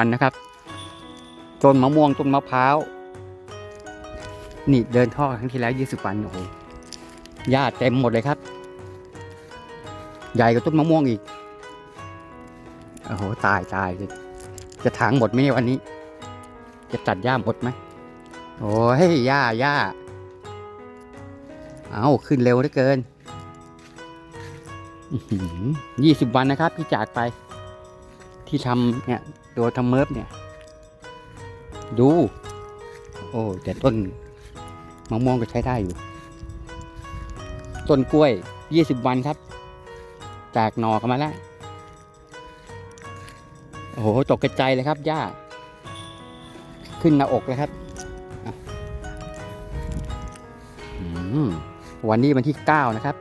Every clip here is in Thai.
วันนะครับต้นมะม่วงต้นมะพร้าวนี่เดินท่อครั้งที่แล้วยี่สิบวันโอ้โหหญ้าเต็มหมดเลยครับ ใหญ่กว่าต้นมะม่วงอีกโอ้โหตายตายจะถางหมดไหมวันนี้ จะตัดหญ้าหมดไหมโอ้ยหญ้าหญ้าเอาขึ้นเร็วเหลือเกินยี่สิบวันนะครับที่จากไปที่ทำเนี่ย ตัวทำเมิร์ฟเนี่ย ดู โอ้แต่ต้นมะม่วงก็ใช้ได้อยู่ ต้นกล้วยยี่สิบวันครับแตกหน่อกันมาแล้ว โอ้โห ตกกระจายเลยครับหญ้า ขึ้นหน้าอกเลยครับ วันนี้วันที่เก้านะครับ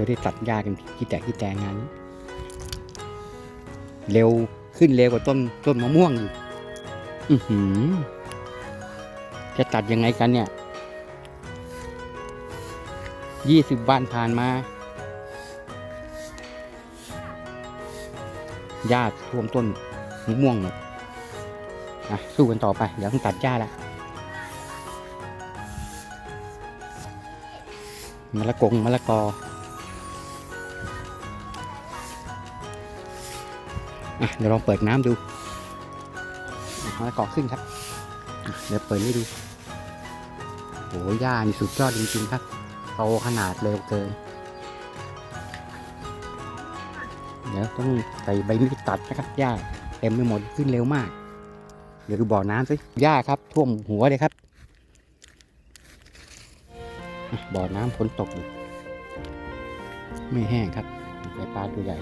ยวได้ตัดหญ้ากันที่แตกที่แตงงานนี้เร็วขึ้นเร็วกว่าต้นต้นมะม่วงอีกอือหือ จะตัดยังไงกันเนี่ยยี่สิบวันผ่านมาหญ้าท่วมต้นมะม่วงหมดอะสู้กันต่อไป เดี๋ยวต้องตัดหญ้าละมะละกงมะละกอ เดี๋ยวลองเปิดน้ำดูอะมะละกอขึ้นครับ เดี๋ยวเปิดให้ดูโอ้ยหญ้านี่สุดยอดจริงๆครับ โตขนาดเร็วเกิน เดี๋ยวต้องใส่ใบมีดตัดนะครับหญ้าเต็มไปหมดขึ้นเร็วมาก เดี๋ยวดูบ่อน้ำสิหญ้าครับ ท่วมหัวเลยครับ บ่อน้ำฝนตกอยู่ไม่แห้งครับใส่ปลาตัวใหญ่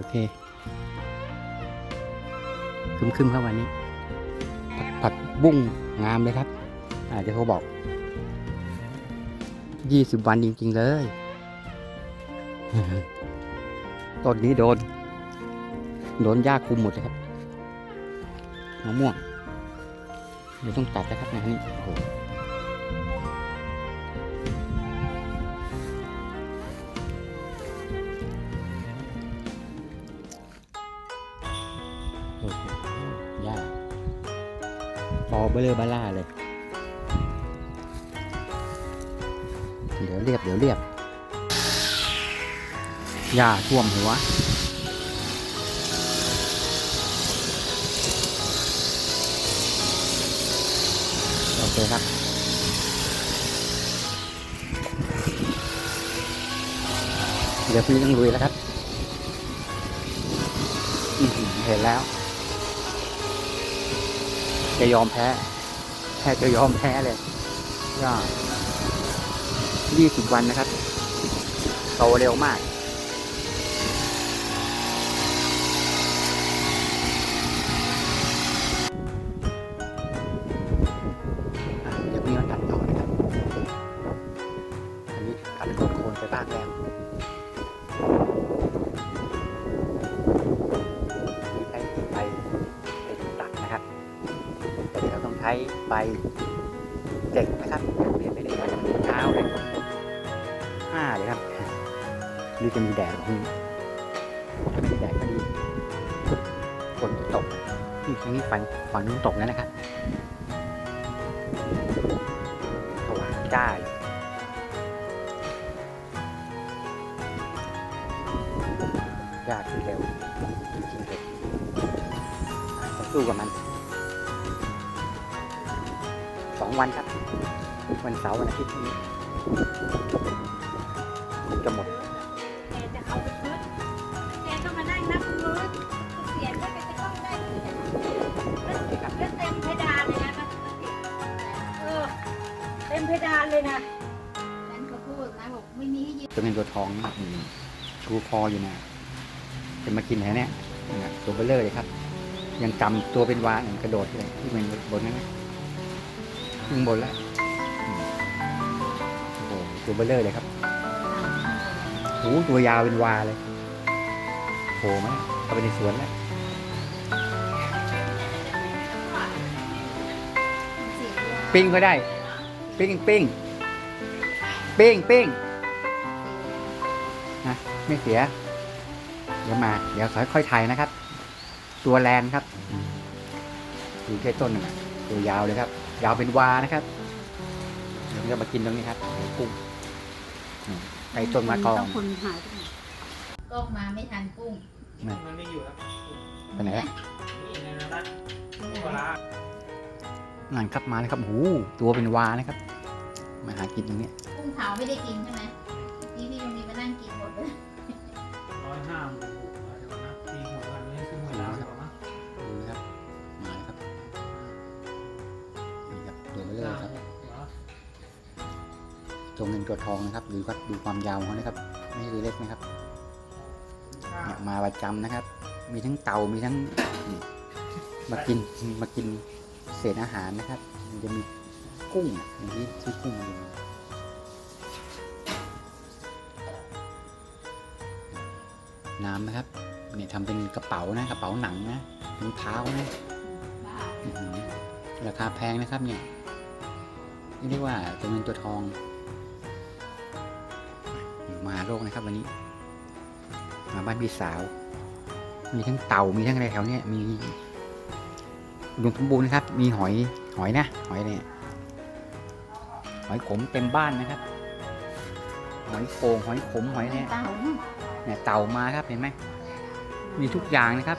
อเคคึมๆครับวันนี้ ผัดผัดบุ้งงามเลยครับอาเดี๋ยวเขาบอกยี่สิบวันจริง ๆ เลย ต้นนี้โดน โดนหญ้าคุมหมดเลยครับมะม่วงเดี๋ยวต้องตัดนะครับงานนี้โอ้โห เบลอเบล่าเลย เดี๋ยวเรียบเดี๋ยวเรียบหญ้าท่วมหัวโอเคครับเดี๋ยวพี่ต้องลุยแล้วครับเห็นแล้ว จะยอมแพ้แพ้จะยอมแพ้เลยก็ยี่สิบวันนะครับโตเร็วมาก ฝั่งฝั่นู้นตกแล้วนะครับถวายได้ยากคือเร็วจริงๆเลยสู้กับมันสองวันครับ วันเสาร์วันอาทิตย์นี้จะหมด นเลยนะฉันก็พูดนะบอกไม่มีให้ยืมจะเป็นตัวทองนะอืมชูคออยู่นะจะมากินแถวเนี้ยนะตัวเบลเลอร์เลยครับ ยังจำตัวเป็นวานกระโดดเลยที่มันบนนั้นนะขึ้นบนแล้วอืมโอ้โหตัวเบลเลอร์เลยครับโอ้โหตัวยาวเป็นวาเลยโผล่มาเข้าไปในสวนแล้วเสียงปิ้งก็ได้ ปิ้งปิ้ง ปิ้งปิ้งนะไม่เสีย เดี๋ยวมา เดี๋ยวค่อยๆถ่ายนะครับ ตัวแลนครับดูแค่ต้นหนึ่งอะตัวยาวเลยครับ ยาวเป็นวานะครับเดี๋ยวเรามากินตรงนี้ครับกุ้งอืมไอ้ต้นมะกอต้องงคนหายไปกล้องมาไม่ทันกุ้งมันไม่อยู่แล้วไปไหนอะนี่ในนั้นนะปลาร้านั่นครับมาเลยครับโอ้โหตัวเป็นวานะครับ มาหากินตรงเนี้ย กุ้งเผาไม่ได้กินใช่ไหมนี่พี่ยังมีมานั่งกินหมดเลยร้อยห้าหมื่นเดี๋ยวนะตีหัวกันเลยขึ้นหัวแล้วเดี๋ยวนะดูนะครับมาเลยครับนี่ครับตัวเบลเลอห้าร์ครับหกเหรอตัวเงินตัวทองนะครับดูครับดูความยาวของเขานะครับไม่ใช่ตัวเล็กนะครับเนี่ยมาประจำนะครับ มีทั้งเต่ามีทั้งนี่มากินมากินเศษอาหารนะครับ มันจะมีกุ้งอย่างที่ที่กุ้งมันจะ น้ำนะครับเนี่ยทำเป็นกระเป๋านะกระเป๋าหนังนะรองเท้านะราคาแพงนะครับเนี่ยนี่เรียกว่าตัวเงินตัวทองมาโลกนะครับวันนี้ มาบ้านพี่สาว มีทั้งเต่ามีทั้งอะไรแถวเนี้ยมีอุดมสมบูรณ์นะครับ มีหอยหอยนะ หอยเนี่ยหอยขมเต็มบ้านนะครับ หอยโขงหอยขมหอยเนี่ย เนี่ยเต่ามาครับเห็นไหมมีทุกอย่างนะครับ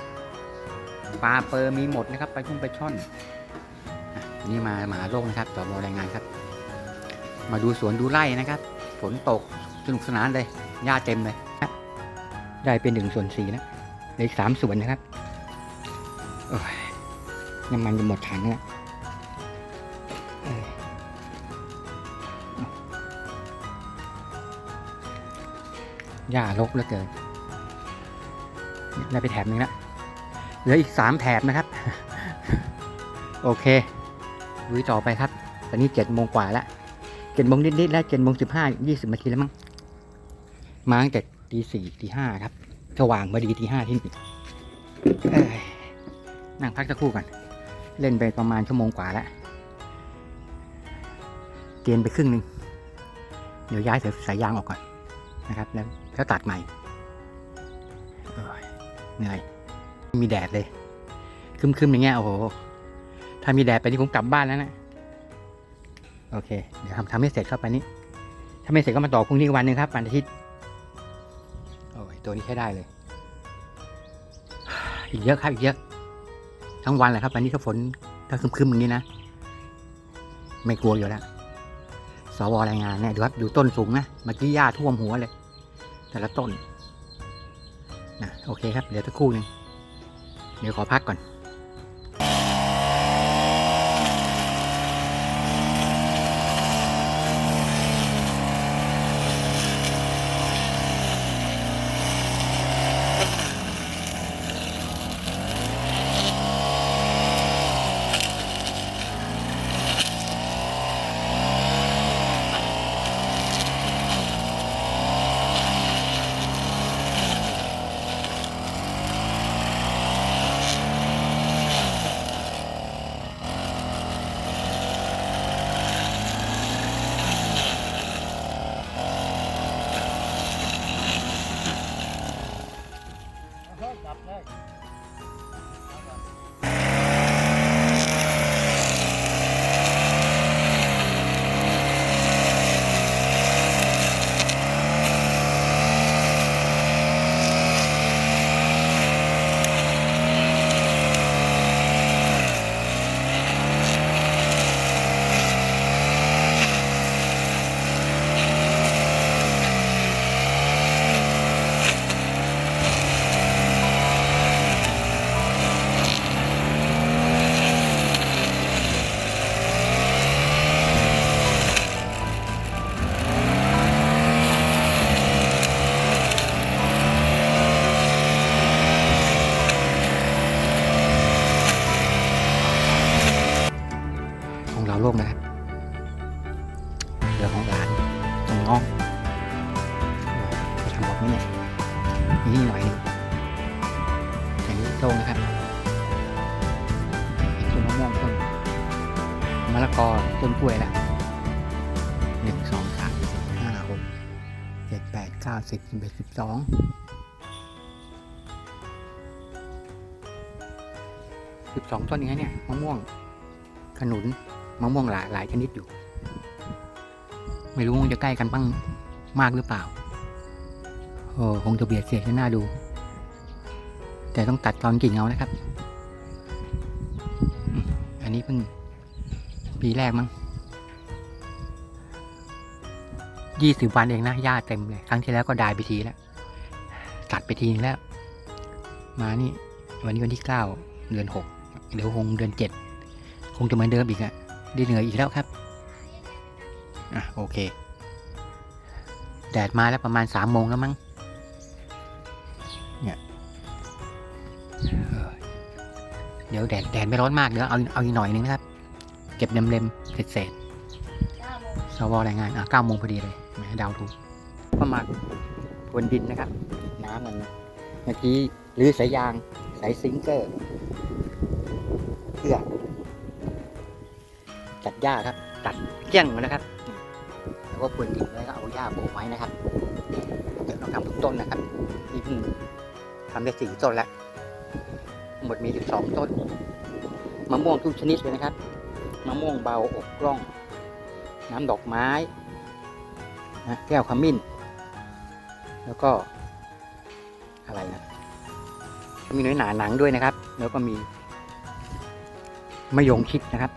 ปลาเปอร์มีหมดนะครับไปพุ่งไปช่อนอนี่มาหมาโลกนะครับต่อบอรายงานครับ มาดูสวนดูไร่นะครับฝนตกสนุกสนานเลยหญ้าเต็มเลยได้เป็นหนึ่งส่วนสี่นะเหลืออีกสามส่วนนะครับโอ้ยน้ำมันจะหมดถังแล้ว หญ้ารกเหลือเกินได้ไปแถบหนึงแล้วเหลืออีกสามแถบนะครับ โอเคลุยต่อไปครับ ตอนนี้เจ็ดโมงกว่าแล้วเจ็ดโมงนิดๆแล้วเจ็ดโมงสิบห้ายี่สิบนาทีแล้วมั้งมาตั้งแต่ตีสี่ตีห้าครับสว่างพอดีตีห้าที่นี่นั่งพักสักครู่ก่อน เล่นไปประมาณชั่วโมงกว่าแล้วเกณฑ์ไปครึ่งหนึ่งเดี๋ยวย้ายสายสายยางออกก่อนนะครับ แล้ว แล้วตัดใหม่โอ้ยเหนื่อยไม่มีแดดเลยครึมๆอย่างเงี้ยโอ้โหถ้ามีแดดไปนี่ผมกลับบ้านแล้วนะโอเค เดี๋ยวทำทำให้เสร็จเข้าไปนี้ถ้าไม่เสร็จก็มาต่อพรุ่งนี้อีกวันหนึ่งครับวันอาทิตย์โอ้ยตัวนี้ใช้ได้เลยอีกเยอะครับอีกเยอะ ทั้งวันเลยครับวันนี้ถ้าฝนถ้าครึมๆอย่างนี้นะไม่กลัวอยู่แล้วสวรายงานเนี่ยดูครับดูต้นสูงนะเมื่อกี้หญ้าท่วมหัวเลย แต่ละต้นนะโอเคครับ เดี๋ยวสักครู่หนึ่งเดี๋ยวขอพักก่อน อ็ดสิบสองสิบสองต้นยังไงเนี่ยมะม่วง ขนุนมะม่วงหลายหลายชนิดอยู่ ไม่รู้ว่าจะใกล้กันบ้างมากหรือเปล่าโอ้คงจะเบียดเสียดกันหน้าดู แต่ต้องตัดตอนกิ่งเอานะครับ อันนี้เพิ่งปีแรกมั้งยี่สิบวันเองนะหญ้าเต็มเลย ครั้งที่แล้วก็ได้ไปทีแล้ว ไปทีนึงแล้ว มานี่ วันนี้วันที่เก้าเดือนหกเดี๋ยวคงเดือนเจ็ดคงจะเหมือนเดิมอีกอะได้เหนื่อยอีกแล้วครับอะโอเค แดดมาแล้วประมาณสามโมงแล้วมั้งเนี่ยเดี๋ยวแดดแดดไม่ร้อนมากเดี๋ยวเอาเอาอีกหน่อยนึงนะครับ เก็บเล็มเสร็จเสร็จเก้าโมงสวรายงานอะเก้าโมงพอดีเลยแหมดาวถูกก็มาบนดินนะครับ มันเมื่อกี้หรือสายยางสายซิงเกอร์เพื่อตัดหญ้าครับ ตัดเกลี้ยงมานะครับแล้วก็พรวนดินแล้วก็เอาหญ้าโบกไว้นะครับเดี๋ยวเราทำทุกต้นนะครับนี่เพิ่งทำได้สี่ต้นแล้วหมดมีสิบสองต้นมะม่วงทุกชนิดเลยนะครับมะม่วงเบาอกกล้อง น้ำดอกไม้นะแก้วขมิ้น แล้วก็ มีเนื้อหนาหนังด้วยนะครับ แล้วก็มีมะยงชิดนะครับ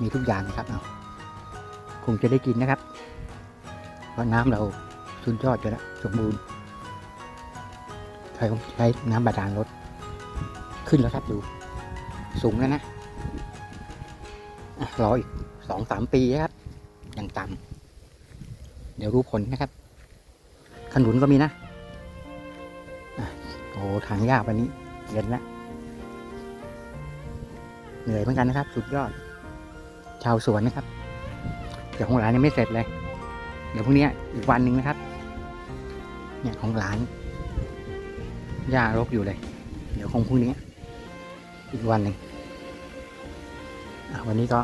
มีทุกอย่างนะครับเอาคงจะได้กินนะครับ เพราะน้ำเราสุดยอดอยู่แล้วสมบูรณ์ใช้ใช้น้ำบาดาลลดขึ้นแล้วครับดู สูงแล้วนะรออีกสองสามปีนะครับอย่างต่ำเดี๋ยวรู้ผลนะครับ ขนุนก็มีนะ อ้ทางยากวันนี้เย็นแล้วเหนื่อยเหมือนกันนะครับ สุดยอด ชาวสวนนะครับเดี๋ยวของหลานยังไม่เสร็จเลย เดี๋ยวพรุ่งนี้อีกวันหนึ่งนะครับ เนี่ยของหลานหญ้ารกอยู่เลย เดี๋ยวคงพรุ่งนี้ อีกวันหนึ่งวันนี้ก็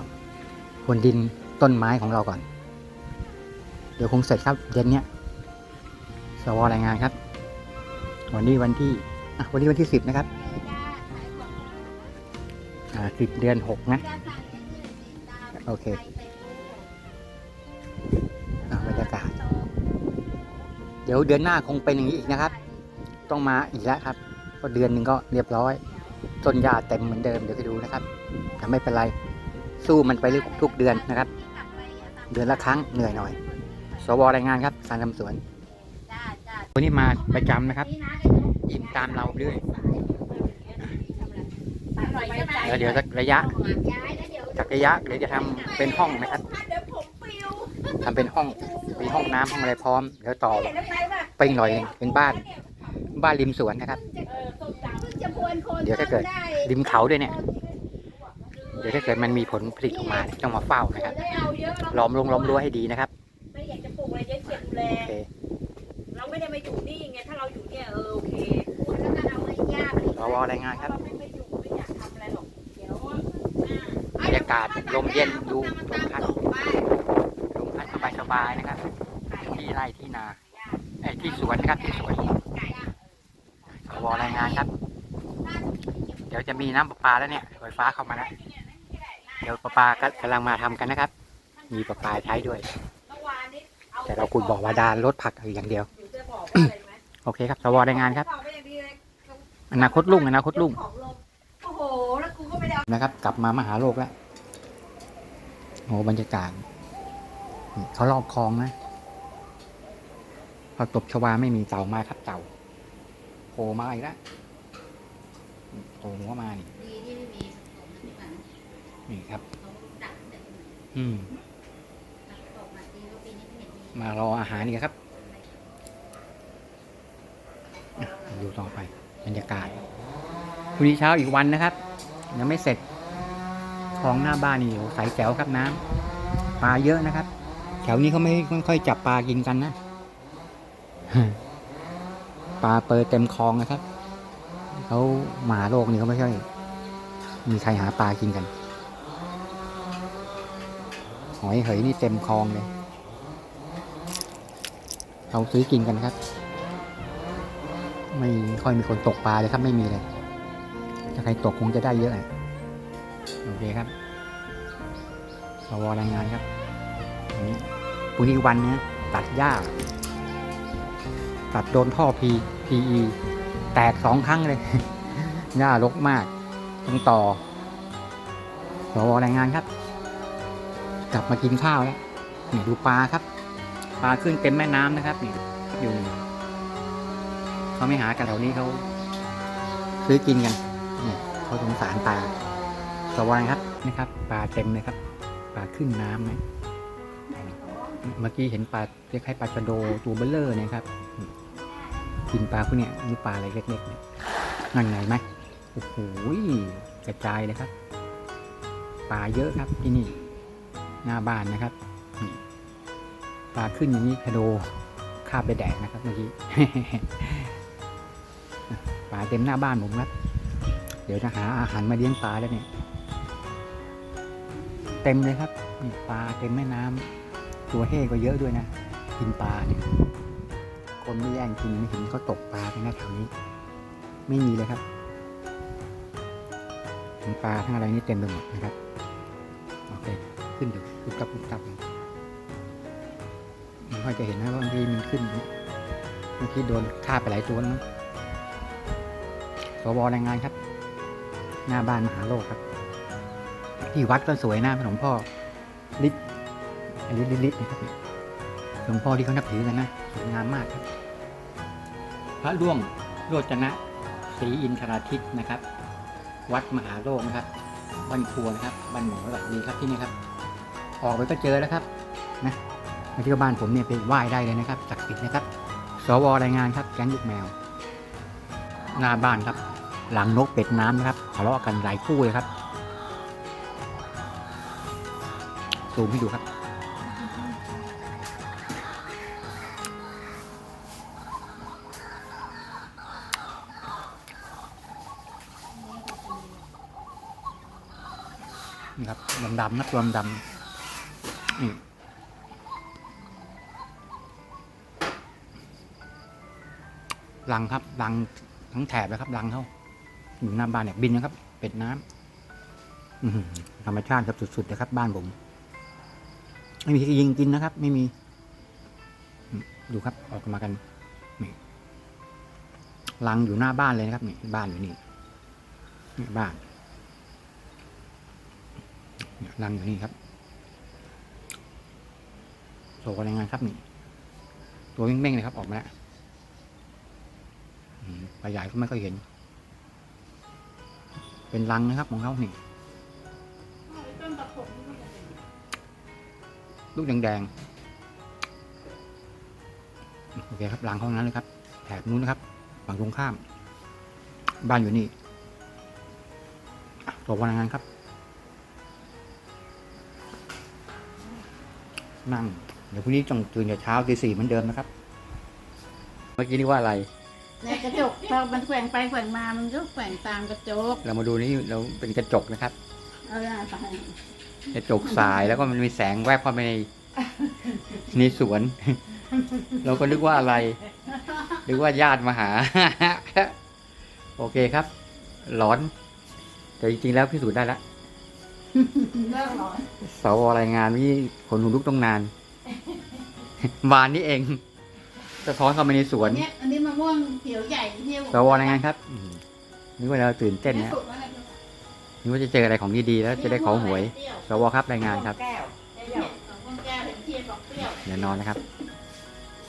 พรวนดินต้นไม้ของเราก่อน เดี๋ยวคงเสร็จครับเย็นเนี้ยสวรายงานครับ วันนี้วันที่อะวันนี้วันที่สิบนะครับอ่าสิบเดือนหกนะ โอเคอะบรรยากาศ เดี๋ยวเดือนหน้าคงเป็นอย่างนี้อีกนะครับ ต้องมาอีกแล้วครับ ก็เดือนหนึ่งก็เรียบร้อยต้นหญ้าเต็มเหมือนเดิมเดี๋ยวไปดูนะครับแต่ไม่เป็นไร สู้มันไปเรื่อยทุกเดือนนะครับ เดือนละครั้งเหนื่อยหน่อย สวรายงานครับการทำสวน จ้าวันนี้มาประจำนะครับนี่นะเดี๋ยวอิ่มตามเราเรื่อยอร่อยใช่ไหมแล้วเดี๋ยวสักระยะย้ายแล้วเดี๋ยวสักระยะเดี๋ยวจะทำเป็นห้องนะครับเดี๋ยวผมปิวทำเป็นห้องมีห้องน้ำห้องอะไรพร้อมเดี๋ยวต่อเห็นแล้วไปว่าไปอีกหน่อยหนึ่งเป็นบ้าน บ้านริมสวนนะครับเออส้มตำเพิ่งจะพวนคนเดี๋ยวถ้าเกิดได้ริมเขาด้วยเนี่ย เดี๋ยวถ้าเกิดมันมีผลผลิตออกมาเนี่ยต้องมาเฝ้านะครับไม่เอาเยอะเราล้อมลงล้อมรั้วให้ดีนะครับไม่อยากจะปลูกอะไรเยอะเก็บดูแลโอเคเรา ไม่ได้มาอยู่นี่ไงถ้าเราอยู่เนี่ยเออโอเคพวนแล้วก็เอาไอ้หญ้าไปสวรายงานครับ เราไม่มาอยู่ไม่อยากทำอะไรหรอกเดี๋ยวบรรยากาศลมเย็นดูลตามมพัดส่งไปลมพัดสบายๆนะครับ ที่ไร่ที่นาไอ้ยที่สวนนะครับที่สวนสวรายงานครับ เดี๋ยวจะมีน้ำประปาแล้วเนี่ยไฟฟ้าเข้ามาแล้วเดี๋ยวประปาก็กำลังมาทำกันนะครับ มีประปาใช้ด้วยเมื่อวานนี้อแต่เราขุดบ่อบาดาลลดผักอย่างเดียว อยู่ จะบอกว่าอะไรไหมโอเคครับสวรายงานครับเอไปอย่างดีเลยอนาคตลุ่งอนาคตลุ่งของลงโอ้โหแล้วกูก็ไม่ได้เอานะครับ กลับมามหาโลกแล้วโอ้บรรยากาศนี่เขาลอกคลองนะพอตบชวาไม่มีเต่ามาครับเต่าโผล่มาอีกแล้วโผล่หัวมานี่ดีที่ไม่มีฝนที่มันนี่ครับเขาดักแต่อืมตกมาดีว่าปีนี้ไม่เห็นมีมารออาหารนี่ครับอะ ดูต่อไปบรรยากาศพรุ่งนี้เช้าอีกวันนะครับ ยังไม่เสร็จคลองหน้าบ้านนี่โอ้ใสแจ๋วครับน้ำปลาเยอะนะครับ แถวนี้เขาไม่ไม่ค่อยจับปลากินกันนะปลาเปิดเต็มคลองนะครับเขามหาโลกนี่เขาไม่ค่อยมีใครหาปลากินกัน หอยเหยนี่เต็มคลองเลยเขาซื้อกินกันครับ ไม่ค่อยมีคนตกปลาเลยครับไม่มีเลย ถ้าใครตกคงจะได้เยอะอะโอเคครับสวรายงานครับอันนี้พรุ่งนี้วันเนี้ยตัดหญ้า ตัดโดนท่อ P PE แตกสองครั้งเลยหญ้ารกมากต้องต่อสวรายงานครับ กลับมากินข้าวแล้วนี่ดูปลาครับ ปลาขึ้นเต็มแม่น้ำนะครับนี่อยู่ เขาไม่หากันแถวนี้เขาซื้อกินกันนี่เขาสงสารปลาสวรครับนะครับปลาเต็มเลยครับปลาขึ้นน้ำไหมเมื่อกี้เห็นปลาคล้ายๆปลาชะโดตัวเบลเลอร์เนะครับ กินปลาพวกเนี้ยนี่ปลาอะไรเล็กๆเนี่ยนั่นไงไหมโอ้โหกระจายเลยครับปลาเยอะครับที่นี่หน้าบ้านนะครับปลาขึ้นอย่างนี้คาโดคาบไปแดกนะครับเมื่อกี้ ปลาเต็มหน้าบ้านผมครับ เดี๋ยวจะหาอาหารมาเลี้ยงปลาแล้วเนี่ย เต็มเลยครับนี่ปลาเต็มแม่น้ำตัวเฮ่ก็เยอะด้วยนะ กินปลาเนี่ย คนไม่แย่งกินไม่เห็นเขาตกปลากันนะแถวนี้ ไม่มีเลยครับทั้งปลาทั้งอะไรนี่เต็มไปหมดนะครับ โอเค ขึ้นดี๋ยวปุ๊บตับปุ๊บตับไม่ค่อยจะเห็นนะว่าบางทีมันขึ้นเนี่ยบางทีโดนฆ่าไปหลายตัวแล้ว มั้งสวรายงานครับ หน้าบ้านมหาโลกครับ ที่วัดก็สวยนะหลวงพ่อลิศอันนี้ลิศนะครับหลวงพ่อที่เขานับถือกันนะสวยงามมากครับ พระร่วงโรจนะศรีอินทราทิตนะครับ วัดมหาโลกนะครับบ้านครัวนะครับบ้านหมอหลักดีครับที่นี่ครับ ออกไปก็เจอแล้วครับนะมาที่บ้านผมเนี่ยไปไหว้ได้เลยนะครับศักดิ์สิทธิ์นะครับ สวรายงานครับแก๊งลูกแมว หน้าบ้านครับ หลังนกเป็ดน้ำนะครับทะเลาะกันหลายคู่เลยครับซูมให้ดูครับ นี่ครับดำๆนะตัวดำๆนี่รังครับรังทั้งแถบแล้วครับรังเขา อยู่หน้าบ้านเนี่ยบินนะครับ เป็ดน้ำอื้อหือธรรมชาติครับสุดๆนะครับ บ้านผม ไม่มียิงกินนะครับ ไม่มี ดูครับ ออกมากันนี่รังอยู่หน้าบ้านเลยนะครับนี่บ้านอยู่นี่นี่บ้านเนี่ยรังอยู่นี่ครับโชว์รายงานครับนี่ ตัวเม่งๆเลยครับ ออกมาแล้วปลาใหญ่ก็ไม่ค่อยเห็น เป็นรังนะครับของเขานี่ลูกแดงๆโอเคครับรังห้องนั้นเลยครับ แถบนู้นนะครับฝั่งตรงข้าม บ้านอยู่นี่ตัวรายงานครับ นั่ง เดี๋ยวพรุ่งนี้ต้องตื่นแต่เช้าตีสี่เหมือนเดิมนะครับ เมื่อกี้นี่ว่าอะไร ในกระจกพอมันแกว่งไปแกว่งมามันก็แกว่งตามกระจกเรามาดูนี่เราเป็นกระจกนะครับ เอาละไปกระจกสายแล้วก็มันมีแสงแวบเข้าไปในในสวน เราก็นึกว่าอะไรนึกว่าญาติมาหา โอเคครับ หลอน แต่จริงๆแล้วพิสูจน์ได้แล้วเลิกหรอสวรายงานนี่ขนหูลุกต้องนานวานนี้เอง สะท้อนเข้ามาในสวนเนี่ยอันนี้มะม่วงเขียวใหญ่ที่สวรายงานครับอืมนึกว่าเราตื่นเต้นนะสุกแล้วนะนึกว่าจะเจออะไรของดีๆแล้วจะได้ขอหวยสวครับรายงานครับแก้วสองคนแก้วเห็นเทียนบอกเปรี้ยวเดี๋ยวนอนนะครับ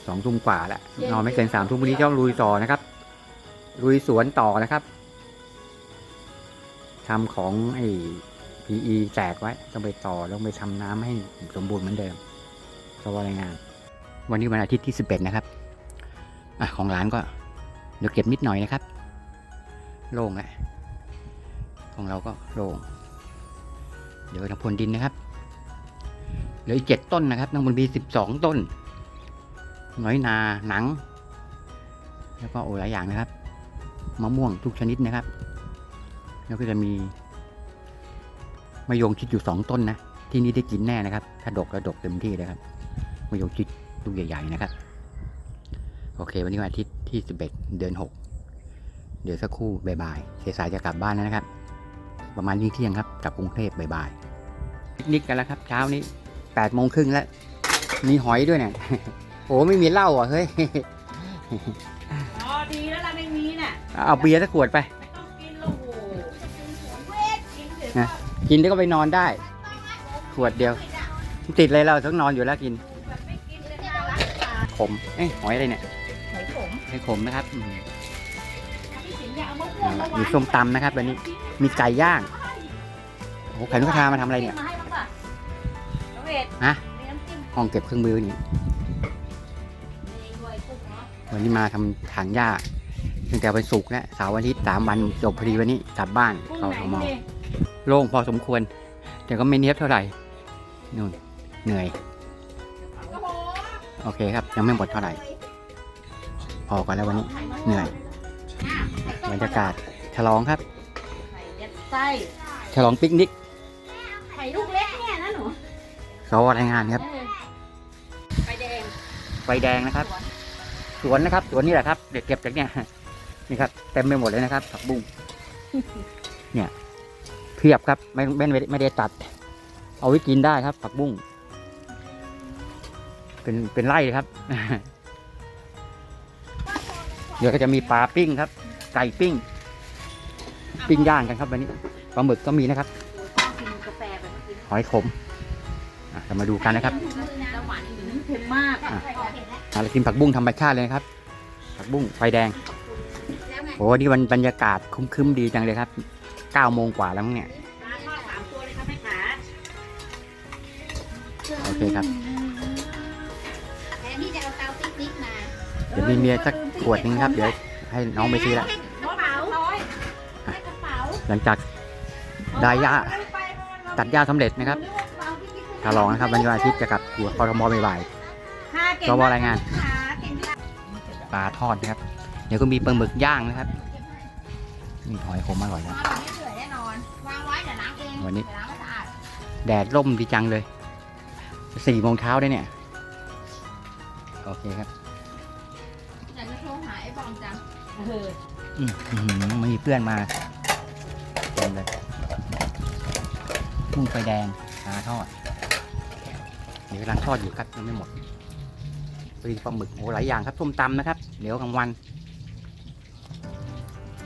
สองทุ่มกว่าแล้วนอนไม่เกินสามทุ่มวันนี้ต้องลุยต่อนะครับ ลุยสวนต่อนะครับทำของไอ้ PE แจกไว้ต้องไปต่อต้องไปทำน้ำให้สมบูรณ์เหมือนเดิมสวรายงาน วันนี้วันอาทิตย์ที่สิบเอ็ดนะครับ อะของร้านก็เดี๋ยวเก็บนิดหน่อยนะครับ โล่งแหละของเราก็โล่งเดี๋ยวทำพรวนดินนะครับเหลืออีกเจ็ดต้นนะครับทั้งหมดมีสิบสองต้น น้อยนาหนัง แล้วก็โอ้หลายอย่างนะครับมะม่วงทุกชนิดนะครับ แล้วก็จะมีมะยงชิดอยู่สองต้นนะ ที่นี่ได้กินแน่นะครับ ถ้าดกแล้วดกเต็มที่เลยครับมะยงชิดลูกใหญ่ๆนะครับ โอเค วันนี้วันอาทิตย์ที่ 11 เดือน 6 เดี๋ยวสักครู่บ่ายๆสายๆจะกลับบ้านแล้วนะครับ ประมาณเที่ยงๆครับ กลับกรุงเทพบ่ายๆปิกนิกกันแล้วครับเช้านี้8โมงครึ่งแล้ว มีหอยด้วยเนี่ยโอ้ไม่มีเหล้าอะเฮ้ยอ๋อดีแล้วเราไม่มีน่ะเอาเบียร์สักขวดไปไม่ต้องกินแล้วโอ้โหเวทกินเสร็จนะกินแล้วก็ไปนอนได้ ขวดเดียว ติดเลยเราต้องนอนอยู่แล้วกินแบบไม่กินเลยน่ารักกว่าขมเอ้ยหอยอะไรเนี่ย หอยขมหอยขมนะครับอืมพี่สิงห์อย่าเอามะม่วงมาวางมีส้มตำนะครับวันนี้ มีไก่ย่าง โอ้โหไข่นกกระทามาทำอะไรเนี่ยมาให้บ้างป่ะน้องเวทฮะมีน้ำจิ้มห้องเก็บเครื่องมือนี่มีด้วยกุ้งเนาะวันนี้มาทำถางหญ้าตั้งแต่วันศุกร์แล้วเสาร์วันอาทิตย์สามวันจบพอดีวันนี้กลับบ้านกุ้งเข้าไหนทมนี่โล่งพอสมควร แต่ก็ไม่เนียบเท่าไหร่นู่นเหนื่อย โอ้โหโอเคครับ ยังไม่หมดเท่าไหร่ พอกันแล้ววันนี้เหนื่อยบรรยากาศฉลองครับไข่ยัดไส้ฉลองปิกนิกไข่ลูกเล็กเนี่ยนะหนูสวรายงานครับเออไฟแดงไฟแดงนะครับ สวนนะครับ สวนนี่แหละครับ เด็กเก็บจากเนี่ย นี่ครับเต็มไปหมดเลยนะครับ ผักบุ้ง เนี่ยเพียบครับ ไม่ไม่ไม่ไม่ได้ตัด เอาไว้กินได้ครับ ผักบุ้ง เป็นเป็นไร่เลยครับ เดี๋ยวก็จะมีปลาปิ้งครับ ไก่ปิ้ง ปิ้งย่างกันครับวันนี้ปลาหมึกก็มีนะครับกินกาแฟไปเมื่อกี้หอยขมอะเรามาดูกันนะครับจะหวานหรือเค็มมากอะเรากินผักบุ้งธรรมชาติเลยนะครับ ผักบุ้งไฟแดงแล้วไงโอ้นี่วันบรรยากาศครึ้มๆดีจังเลยครับ9โมงกว่าแล้วมั้งเนี่ยปลาทอดสามตัวเลยครับแม่ขาโอเคครับแทนที่จะเอาเตาปิกนิกมาเดี๋ยวมีเมียสักขวดหนึงครับ เดี๋ยวให้น้องไปซื้อละกระเป๋าน้อยให้กระเป๋าหลังจากได้ย่าตัดหญ้าสำเร็จนะครับฉลองนะครับวันอาทิตย์จะกลับหัวคอรมอบ่ายค่ะเก่งสวมากรายงานขาเก่งมากๆปลาทอดนะครับ เดี๋ยวก็มีปลาหมึกย่างนะครับนี่หอยขมอร่อยครับนอนไม่เฉื่อยแน่นอนวางไว้เดี๋ยวล้างเองวันนี้เดี๋ยวล้างให้สะอาดแดดร่มดีจังเลยสี่โมงเช้าได้เนี่ย โอเคครับ มีเพื่อนมาเต็มเลยกุ้งไฟแดงปลาทอดเดี๋ยวกำลังทอดอยู่ครับยังไม่หมดปีปลาหมึกโอ้หลายอย่างครับส้มตำนะครับเดี๋ยวกลางวัน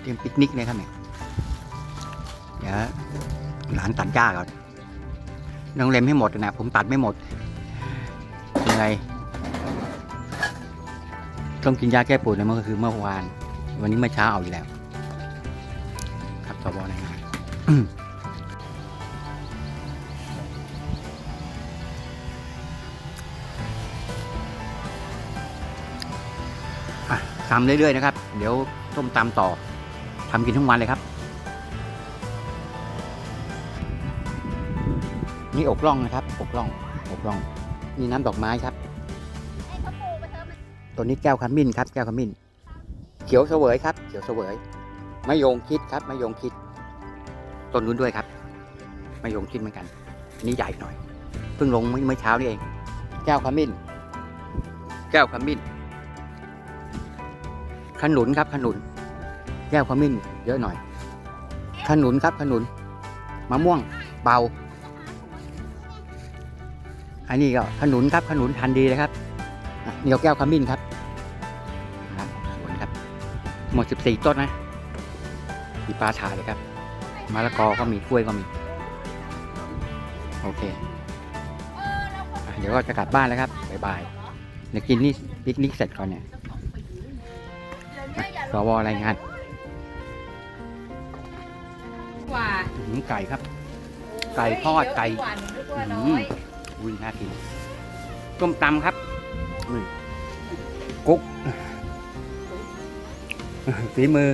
เตรียมปิกนิกเลยครับเนี่ยเดี๋ยวหลานตัดหญ้าก่อนต้องเล็มให้หมดนะผมตัดไม่หมดยังไงต้องกินยาแก้ปวดนเมื่อคือเมื่อวาน วันนี้เมื่อเช้าเอาอีกแล้ว ครับสบรายงานอืมอะทำเรื่อยๆนะครับ เดี๋ยวต้มตำต่อทำกินทั้งวันเลยครับ นี่อกล่องนะครับอกล่องอกล่องนี่น้ำดอกไม้ครับไอ้พ่อปู่ไปเถอะมันตัวนี้แก้วขมิ้นครับ แก้วขมิ้นเขียวเสวยครับ เขียวเสวยมะยงคิดครับมะยงคิด ต้นนู้นด้วยครับมะยงคิดเหมือนกันนนี้ใหญ่หน่อย เพิ่งลงเมื่อเช้านี่เอง แก้วขมิ้น แก้วขมิ้น ขนุนครับขนุน แก้วขมิ้น เยอะหน่อย ขนุนครับขนุน มะม่วงเบา อันนี้ก็ขนุนครับขนุนทันดีเลยครับ นี่ก็แก้วขมิ้นครับ หมด 14 ต้นนะมีปลาชาเลยครับมะละกอก็มีกล้วยก็มี โอเคอเดี๋ยวก็จะกลับบ้านแล้วครับบ่ายๆเดี๋ยวกินนี่ปิกนิกเสร็จก่อนเนี่ยอะสวรายงานกว่าหืมไก่ครับ ไก่ทอดไก่อุ้ยน่ากินต้มตำครับอุ้ยกุ๊ก ฝีมือ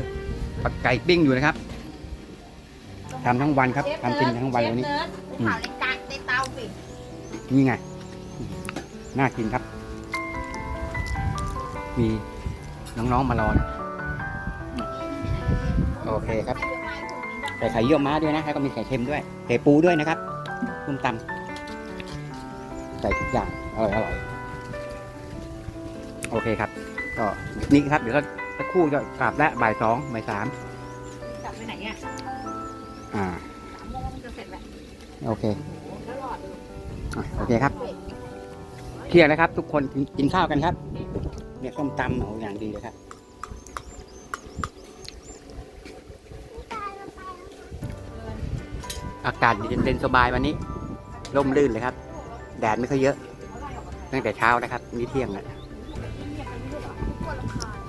ปักไก่ปิ้งอยู่นะครับทำทั้งวันครับทำกินทั้งวันเลยวันนี้เชฟเนิร์ดอืม เผาในกะในเตาปิดนี่ไง น่ากินครับ มีน้องๆมารอนะโอเคครับ ใส่ไข่เยี่ยวม้าด้วยนะแล้วก็มีไข่เค็มด้วยไข่ปูด้วยนะครับต้มตใส่ทุกอย่างอร่อยอร่อยโอเคครับ ก็นี่ครับ เดี๋ยวก็ สักครู่จะกลับแล้วบ่ายสองบ่ายสามกลับไปไหนอะอ่าสามโมงจะเสร็จแล้วโอเคตลอดเลยอะโอเคครับเที่ยงนะครับ ทุกคนกินกินข้าวกันครับเนี่ยส้มตำเอาอย่างดีเลยครับอากาศเย็นๆสบายวันนี้ร่มรื่นเลยครับ แดดไม่ค่อยเยอะ ตั้งแต่เช้านะครับนี่เที่ยงแล้ว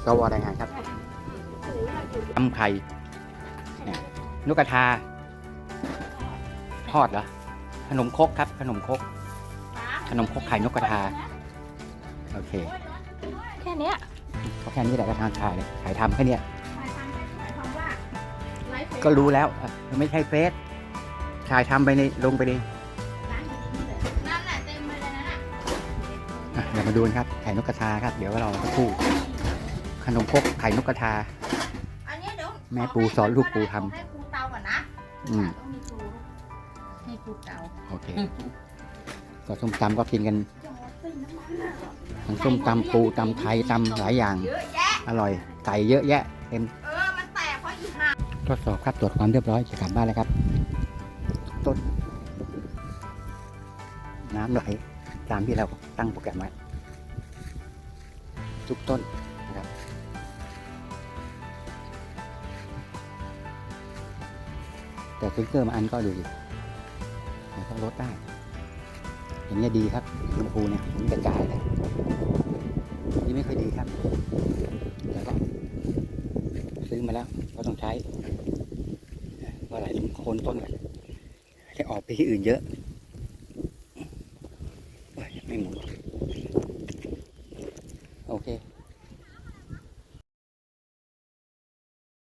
สวรายงานครับตำไข่เนี่ยนกกระทา ทอดเหรอ ขนมครกครับ ขนมครกขนมครกไข่นกกระทา โอเค แค่เนี้ยก็แค่นี้แหละก็ทานชายเลยขายทำแค่เนี้ยหมายความว่าไลฟ์เฟซก็รู้แล้วอะมันไม่ใช่เฟซชายทำไปในลงไปในร้านอยู่นี่เลยนั่นแหละเต็มเลยนะน่ะอะเดี๋ยวมาดูกันครับไข่นกกระทาครับ เดี๋ยวเราสักครู่ข นมครกไข่นกกระทา อันเนี้ยเดี๋ยวแม่ปูสอนลูกปูทำ ให้ครูเตาก่อนนะอืมต้องมีครูให้ครูเตาโอเค ก็ส้มตำก็กินกัน ทั้งส้มตำปูตำไทยตำหลายอย่าง เยอะแยะ อร่อยไก่เยอะแยะเต็ม เออ มันแตกเพราะอีห่าทดสอบครับตรวจความเรียบร้อยจะกลับบ้านแล้วครับต้นน้ำไหลตามที่เราตั้งโปรแกรมไว้ทุกต้น แต่ฟิลเกอร์มาอันก็ดูดิมันก็ลดได้ อย่างเงี้ยดีครับชมพูเนี่ยมันกระจายเลยนี่ไม่ค่อยดีครับแล้วก็ซื้อมาแล้วก็ต้องใช้เมื่อไหร่ถึงโคนต้นก่อนจะออกไปที่อื่นเยอะ